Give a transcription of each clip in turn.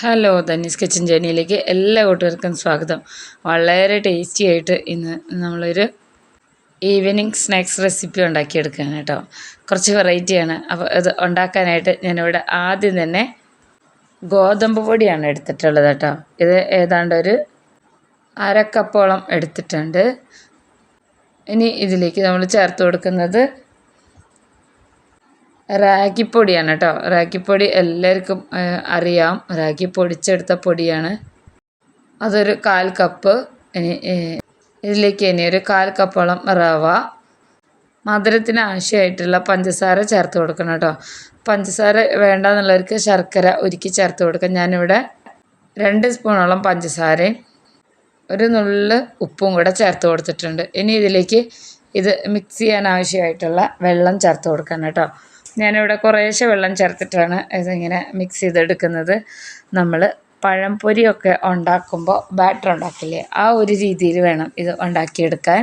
Hello Dhani's kitchen ജേണിയിലേക്ക് എല്ലാ കൂട്ടുകാർക്കും സ്വാഗതം. വളരെ ടേസ്റ്റി ആയിട്ട് ഇന്ന് നമ്മളൊരു ഈവനിങ് സ്നാക്സ് റെസിപ്പി ഉണ്ടാക്കിയെടുക്കുകയാണ് കേട്ടോ. കുറച്ച് വെറൈറ്റിയാണ് അപ്പോൾ ഇത് ഉണ്ടാക്കാനായിട്ട് ഞാനിവിടെ ആദ്യം തന്നെ ഗോതമ്പ് പൊടിയാണ് എടുത്തിട്ടുള്ളത് കേട്ടോ. ഇത് ഏതാണ്ട് ഒരു അരക്കപ്പോളം എടുത്തിട്ടുണ്ട്. ഇനി ഇതിലേക്ക് നമ്മൾ ചേർത്ത് കൊടുക്കുന്നത് റാഗിപ്പൊടിയാണ് കേട്ടോ. റാഗിപ്പൊടി എല്ലാവർക്കും അറിയാം. റാഗി പൊടിച്ചെടുത്ത പൊടിയാണ്. അതൊരു കാൽ കപ്പ് ഇതിലേക്ക് ഇനി ഒരു കാൽ കപ്പോളം റവ. മധുരത്തിന് ആവശ്യമായിട്ടുള്ള പഞ്ചസാര ചേർത്ത് കൊടുക്കണം കേട്ടോ. പഞ്ചസാര വേണ്ടെന്നുള്ളവർക്ക് ശർക്കര ഉരുക്കി ചേർത്ത് കൊടുക്കാം. ഞാനിവിടെ രണ്ട് സ്പൂണോളം പഞ്ചസാരയും ഒരു നുള്ളിൽ ഉപ്പും കൂടെ ചേർത്ത് കൊടുത്തിട്ടുണ്ട്. ഇനി ഇതിലേക്ക് ഇത് മിക്സ് ചെയ്യാൻ ആവശ്യമായിട്ടുള്ള വെള്ളം ചേർത്ത് കൊടുക്കണം കേട്ടോ. ഞാനിവിടെ കുറേശ്ശെ വെള്ളം ചേർത്തിട്ടാണ് ഇതിങ്ങനെ മിക്സ് ചെയ്തെടുക്കുന്നത്. നമ്മൾ പഴംപൊരിയൊക്കെ ഉണ്ടാക്കുമ്പോൾ ബാറ്റർ ഉണ്ടാക്കില്ലേ ആ ഒരു രീതിയിൽ വേണം ഇത് ഉണ്ടാക്കിയെടുക്കാൻ.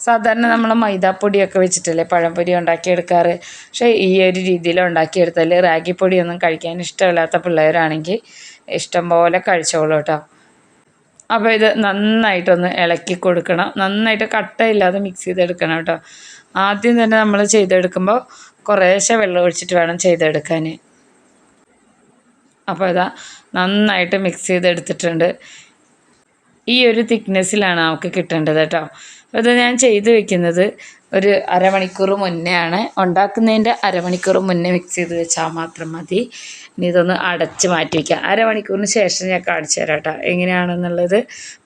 സാധാരണ നമ്മൾ മൈദാപ്പൊടിയൊക്കെ വെച്ചിട്ടല്ലേ പഴംപൊരി ഉണ്ടാക്കിയെടുക്കാറ്. പക്ഷേ ഈ ഒരു രീതിയിൽ ഉണ്ടാക്കിയെടുത്താൽ റാഗിപ്പൊടിയൊന്നും കഴിക്കാൻ ഇഷ്ടമില്ലാത്ത പിള്ളേരാണെങ്കിൽ ഇഷ്ടം പോലെ കഴിച്ചോളൂ കേട്ടോ. അപ്പോൾ ഇത് നന്നായിട്ടൊന്ന് ഇളക്കി കൊടുക്കണം. നന്നായിട്ട് കട്ടയില്ലാതെ മിക്സ് ചെയ്തെടുക്കണം കേട്ടോ. ആദ്യം തന്നെ നമ്മൾ ചെയ്തെടുക്കുമ്പോൾ കുറേശ്ശെ വെള്ളം ഒഴിച്ചിട്ട് വേണം ചെയ്തെടുക്കാൻ. അപ്പോൾ ഇതാ നന്നായിട്ട് മിക്സ് ചെയ്തെടുത്തിട്ടുണ്ട്. ഈ ഒരു തിക്നെസ്സിലാണ് നമുക്ക് കിട്ടേണ്ടത് കേട്ടോ. അത് ഞാൻ ചെയ്ത് വെക്കുന്നത് ഒരു അരമണിക്കൂർ മുന്നേ ആണ് ഉണ്ടാക്കുന്നതിന്റെ അരമണിക്കൂർ മുന്നേ മിക്സ് ചെയ്ത് വെച്ചാൽ മാത്രം മതി. ഇനി ഇതൊന്ന് അടച്ച് മാറ്റി വയ്ക്കാം അരമണിക്കൂറിന് ശേഷം ഞാൻ കാണിച്ചു തരാം കേട്ടോ എങ്ങനെയാണെന്നുള്ളത്.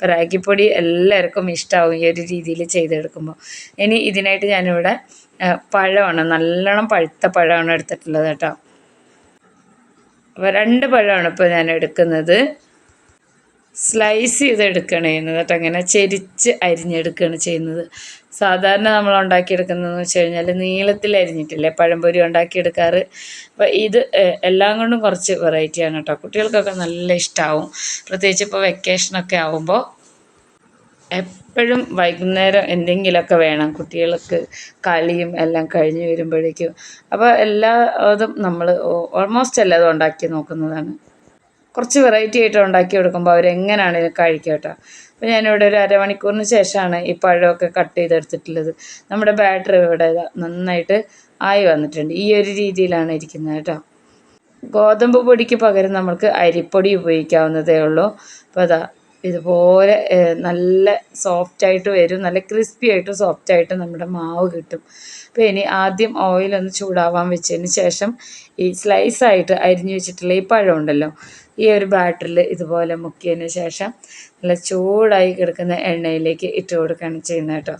പരാഗിപ്പൊടി എല്ലാവർക്കും ഇഷ്ടമാവും ഈ ഒരു രീതിയിൽ ചെയ്തെടുക്കുമ്പോൾ. ഇനി ഇതിനായിട്ട് ഞാനിവിടെ പഴമാണ്. നല്ലോണം പഴുത്ത പഴമാണ് എടുത്തിട്ടുള്ളത് കേട്ടോ. അപ്പോൾ രണ്ട് പഴമാണ് ഇപ്പോൾ ഞാൻ എടുക്കുന്നത്. സ്ലൈസ് ചെയ്ത് ചെയ്യുന്നത് കേട്ടോ അങ്ങനെ ചെരിച്ച് അരിഞ്ഞെടുക്കുകയാണ് ചെയ്യുന്നത്. സാധാരണ നമ്മൾ ഉണ്ടാക്കിയെടുക്കുന്നതെന്ന് വെച്ച് കഴിഞ്ഞാൽ നീളത്തിൽ അരിഞ്ഞിട്ടില്ലേ? പഴംപൊരി ഉണ്ടാക്കിയെടുക്കാറ്. അപ്പോൾ ഇത് എല്ലാം കൊണ്ടും കുറച്ച് വെറൈറ്റിയാണ് കേട്ടോ. കുട്ടികൾക്കൊക്കെ നല്ല ഇഷ്ടമാവും പ്രത്യേകിച്ച് ഇപ്പോൾ വെക്കേഷനൊക്കെ ആകുമ്പോൾ എപ്പോഴും വൈകുന്നേരം എന്തെങ്കിലുമൊക്കെ വേണം. കുട്ടികൾക്ക് കളിയും എല്ലാം കഴിഞ്ഞ് വരുമ്പോഴേക്കും. അപ്പോൾ എല്ലാ അതും നമ്മൾ ഓൾമോസ്റ്റ് എല്ലാതും ഉണ്ടാക്കി നോക്കുന്നതാണ്. കുറച്ച് വെറൈറ്റി ആയിട്ട് ഉണ്ടാക്കി കൊടുക്കുമ്പോൾ അവരെങ്ങനെയാണെങ്കിലും കഴിക്കുക കേട്ടോ. അപ്പോൾ ഞാനിവിടെ ഒരു അരമണിക്കൂറിന് ശേഷമാണ് ഈ പഴമൊക്കെ കട്ട് ചെയ്തെടുത്തിട്ടുള്ളത്. നമ്മുടെ ബാറ്ററി ഇവിടെ നന്നായിട്ട് ആയി വന്നിട്ടുണ്ട്. ഈ ഒരു രീതിയിലാണ് ഇരിക്കുന്നത് കേട്ടോ. ഗോതമ്പ് പൊടിക്ക് പകരം നമുക്ക് അരിപ്പൊടി ഉപയോഗിക്കാവുന്നതേ ഉള്ളൂ. അപ്പോൾ അതാ ഇതുപോലെ നല്ല സോഫ്റ്റായിട്ട് വരും നല്ല ക്രിസ്പി ആയിട്ട് സോഫ്റ്റായിട്ടും നമ്മുടെ മാവ് കിട്ടും. അപ്പോൾ ഇനി ആദ്യം ഓയിലൊന്ന് ചൂടാവാൻ വെച്ചതിന് ശേഷം ഈ സ്ലൈസായിട്ട് അരിഞ്ഞു വെച്ചിട്ടുള്ള ഈ പഴം ഉണ്ടല്ലോ ഈ ഒരു ബാറ്ററിൽ ഇതുപോലെ മുക്കിയതിന് ശേഷം നല്ല ചൂടായി കിടക്കുന്ന എണ്ണയിലേക്ക് ഇട്ട് കൊടുക്കുകയാണ് ചെയ്യുന്നത് കേട്ടോ.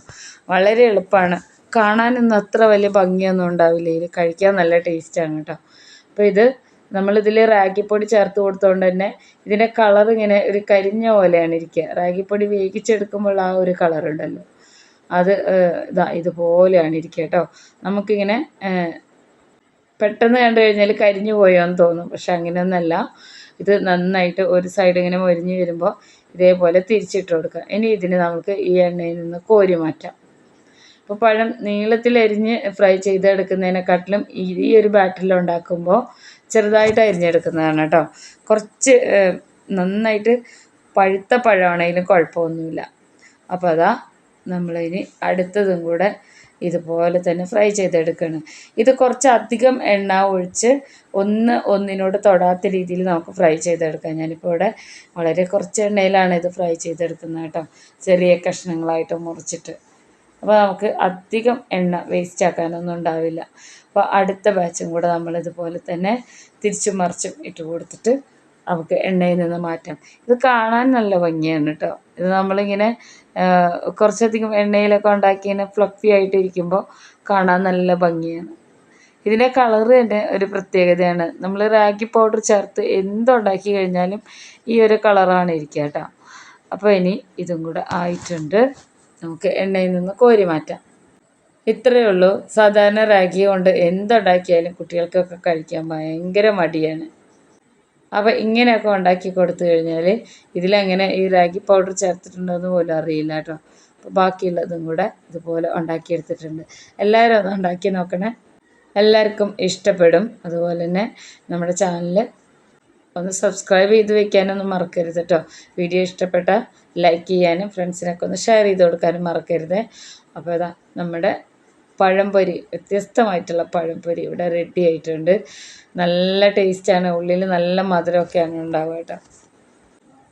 വളരെ എളുപ്പമാണ്. കാണാനൊന്നും അത്ര വലിയ ഭംഗിയൊന്നും ഉണ്ടാവില്ല. ഇത് കഴിക്കാൻ നല്ല ടേസ്റ്റാണ് കേട്ടോ. അപ്പോൾ ഇത് നമ്മളിതിൽ റാഗിപ്പൊടി ചേർത്ത് കൊടുത്തോണ്ട് തന്നെ ഇതിന്റെ കളർ ഇങ്ങനെ ഒരു കരിഞ്ഞ പോലെയാണ് ഇരിക്കുക റാഗിപ്പൊടി വേവിച്ചെടുക്കുമ്പോൾ ആ ഒരു കളർ ഉണ്ടല്ലോ. അത് ഇതാ ഇതുപോലെയാണ് ഇരിക്കുക കേട്ടോ. നമുക്കിങ്ങനെ പെട്ടെന്ന് കണ്ടു കഴിഞ്ഞാൽ കരിഞ്ഞു പോയോ എന്ന് തോന്നും. പക്ഷെ അങ്ങനെയൊന്നല്ല. ഇത് നന്നായിട്ട് ഒരു സൈഡ് ഇങ്ങനെ മൊരിഞ്ഞ് വരുമ്പോൾ ഇതേപോലെ തിരിച്ചിട്ട് കൊടുക്കുക ഇനി ഇതിന് നമുക്ക് ഈ എണ്ണയിൽ നിന്ന് കോരി മാറ്റാം. അപ്പോൾ പഴം നീളത്തിലരിഞ്ഞ് ഫ്രൈ ചെയ്തെടുക്കുന്നതിനെക്കാട്ടിലും ഈ ഒരു ബാറ്ററിൽ ഉണ്ടാക്കുമ്പോൾ ചെറുതായിട്ട് അരിഞ്ഞെടുക്കുന്നതാണ് കേട്ടോ. കുറച്ച് നന്നായിട്ട് പഴുത്ത പഴമാണെങ്കിലും കുഴപ്പമൊന്നുമില്ല. അപ്പോൾ അതാ നമ്മളിനി അടുത്തതും കൂടെ ഇതുപോലെ തന്നെ ഫ്രൈ ചെയ്തെടുക്കണം ഇത് കുറച്ച് അധികം എണ്ണ ഒഴിച്ച് ഒന്ന് ഒന്നിനോട് തൊടാത്ത രീതിയിൽ നമുക്ക് ഫ്രൈ ചെയ്തെടുക്കാം. ഞാനിപ്പോൾ ഇവിടെ വളരെ കുറച്ച് എണ്ണയിലാണ് ഇത് ഫ്രൈ ചെയ്തെടുക്കുന്നത് കേട്ടോ. ചെറിയ കഷ്ണങ്ങളായിട്ട് മുറിച്ചിട്ട്. അപ്പോൾ നമുക്ക് അധികം എണ്ണ വേസ്റ്റ് ആക്കാനൊന്നും ഉണ്ടാവില്ല. അപ്പോൾ അടുത്ത ബാച്ചും കൂടെ നമ്മൾ ഇതുപോലെ തന്നെ തിരിച്ചും മറിച്ചും ഇട്ട് കൊടുത്തിട്ട് നമുക്ക് എണ്ണയിൽ നിന്ന് മാറ്റാം. ഇത് കാണാൻ നല്ല ഭംഗിയാണ് കേട്ടോ ഇത് നമ്മളിങ്ങനെ കുറച്ചധികം എണ്ണയിലൊക്കെ ഉണ്ടാക്കി ഇങ്ങനെ ഫ്ലഫി ആയിട്ടിരിക്കുമ്പോൾ കാണാൻ നല്ല ഭംഗിയാണ്. ഇതിന്റെ കളറ് തന്നെ ഒരു പ്രത്യേകതയാണ്. നമ്മൾ റാഗി പൗഡർ ചേർത്ത് എന്തുണ്ടാക്കി കഴിഞ്ഞാലും ഈ ഒരു കളറാണ് ഇരിക്കുക കേട്ടോ അപ്പോൾ ഇനി ഇതും കൂടെ ആയിട്ടുണ്ട്. നമുക്ക് എണ്ണയിൽ നിന്ന് കോരി മാറ്റാം. ഇത്രയേ ഉള്ളൂ. സാധാരണ റാഗി കൊണ്ട് എന്തുണ്ടാക്കിയാലും കുട്ടികൾക്കൊക്കെ കഴിക്കാൻ ഭയങ്കര മടിയാണ്. അപ്പോൾ ഇങ്ങനെയൊക്കെ ഉണ്ടാക്കി കൊടുത്തു കഴിഞ്ഞാൽ ഇതിലെങ്ങനെ ഈ റാഗി പൗഡർ ചേർത്തിട്ടുണ്ടോയെന്ന് പോലും അറിയില്ല കേട്ടോ. അപ്പോൾ ബാക്കിയുള്ളതും കൂടെ ഇതുപോലെ ഉണ്ടാക്കിയെടുത്തിട്ടുണ്ട്. എല്ലാവരും അത് ഉണ്ടാക്കി നോക്കണേ. എല്ലാവർക്കും ഇഷ്ടപ്പെടും. അതുപോലെ തന്നെ നമ്മുടെ ചാനൽ ഒന്ന് സബ്സ്ക്രൈബ് ചെയ്ത് വെക്കാനൊന്നും മറക്കരുത് കേട്ടോ വീഡിയോ ഇഷ്ടപ്പെട്ട ലൈക്ക് ചെയ്യാനും ഫ്രണ്ട്സിനൊക്കെ ഒന്ന് ഷെയർ ചെയ്ത് കൊടുക്കാനും മറക്കരുത്. അപ്പോൾ ഇതാ നമ്മുടെ പഴംപൊരി വ്യത്യസ്തമായിട്ടുള്ള പഴംപൊരി ഇവിടെ റെഡി ആയിട്ടുണ്ട്. നല്ല ടേസ്റ്റാണ് ഉള്ളിൽ നല്ല മധുരമൊക്കെയാണ് ഉണ്ടാവുക കേട്ടോ.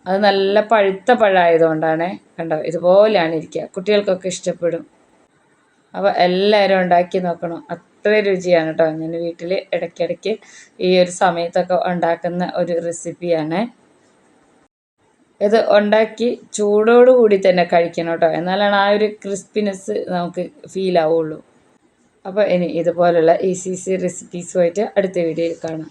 അത് നല്ല പഴുത്ത പഴമായതുകൊണ്ടാണ് കണ്ടോ? ഇതുപോലെയാണ് ഇരിക്കുക. കുട്ടികൾക്കൊക്കെ ഇഷ്ടപ്പെടും. അപ്പോൾ എല്ലാവരും ഉണ്ടാക്കി നോക്കണം. അത്ര രുചിയാണ് കേട്ടോ ഞാൻ വീട്ടിൽ ഇടയ്ക്കിടയ്ക്ക് ഈ ഒരു സമയത്തൊക്കെ ഉണ്ടാക്കുന്ന ഒരു റെസിപ്പിയാണ്. ഇത് ഉണ്ടാക്കി ചൂടോടുകൂടി തന്നെ കഴിക്കണം കേട്ടോ എന്നാലാണ് ആ ഒരു ക്രിസ്പിനെസ് നമുക്ക് ഫീൽ ആവുള്ളൂ. അപ്പോൾ ഇനി ഇതുപോലുള്ള ഈസി ഈസി റെസിപ്പീസുമായിട്ട് അടുത്ത വീഡിയോയിൽ കാണാം.